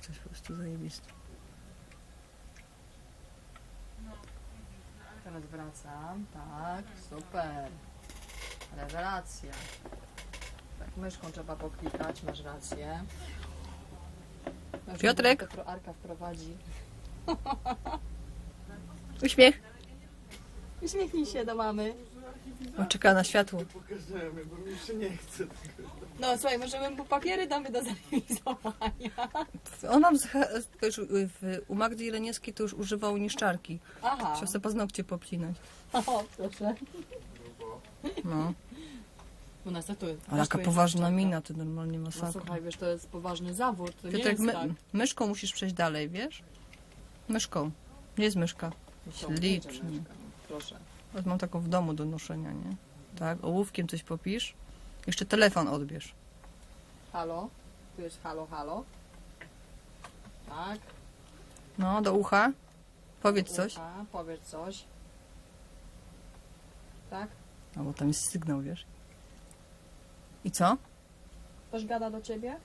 Coś po prostu zajebiste. Teraz wracam. Tak, super. Rewelacja. Tak, myszką trzeba poklikać, masz rację. Dobrze, Piotrek? to pro- Arka wprowadzi. Uśmiech. Uśmiechnij się do mamy. O, czeka na światło. Pokażemy, bo mi jeszcze nie chce tego. No słuchaj, możemy mu papiery damy do zarealizowania. On mam z, wiesz, w, u Magdy Jeleniewskiej to już używał niszczarki. Aha. Chciał sobie paznokcie popcinać. O, proszę. No. U nas to. Ale jaka poważna mina, to normalnie No masakra. słuchaj, wiesz, to jest poważny zawód. To nie Piotrek, jest my, tak. myszką musisz przejść dalej, wiesz? Myszką. Gdzie jest myszka? Myszka, no, Proszę. Mam taką w domu do noszenia, nie? Tak, ołówkiem coś popisz. Jeszcze telefon odbierz. Halo? Tu jest halo, halo. Tak. No, do ucha. Powiedz coś. Ucha, powiedz coś. Tak? No, bo tam jest sygnał, wiesz? I co? Ktoś gada do ciebie?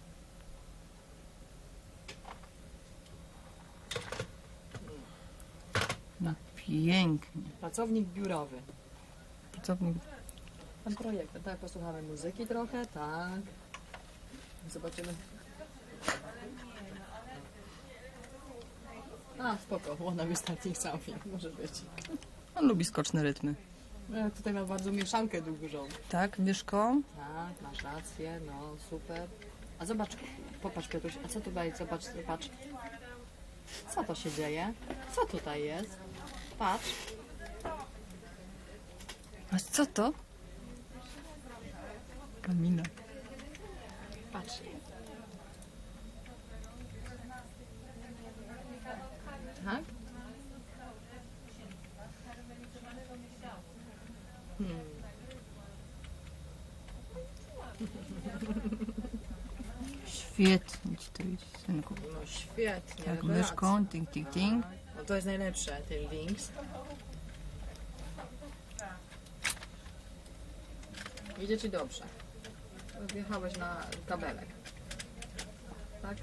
No, pięknie. Pracownik biurowy. Pracownik. Ten projekt. Tak, posłuchamy muzyki trochę, tak. Zobaczymy. A, spoko, wanna be starting something, może być. On lubi skoczne rytmy. Ja tutaj mam bardzo mieszankę dużą. Tak, myszką. Tak, masz rację, no super. A zobacz, popatrz Piotruś, a co tutaj, zobacz, zobacz. Co to się dzieje? Co tutaj jest? Patrz. A co to? Kamina. Patrz. Tak? Hmm. Świetnie ci to idzie, synku. No świetnie. Tak, rewelacja. myszką, ting, ting, ting. No to jest najlepsze, ten Lynx. Idzie ci dobrze. Wjechałeś na kabelek. Tak?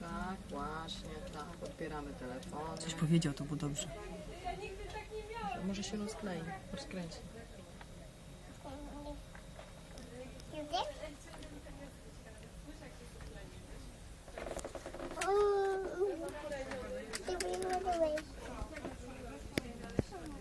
Tak, właśnie, tak. Odbieramy telefony. Coś powiedział, to było dobrze. Może się rozklei, rozkręci.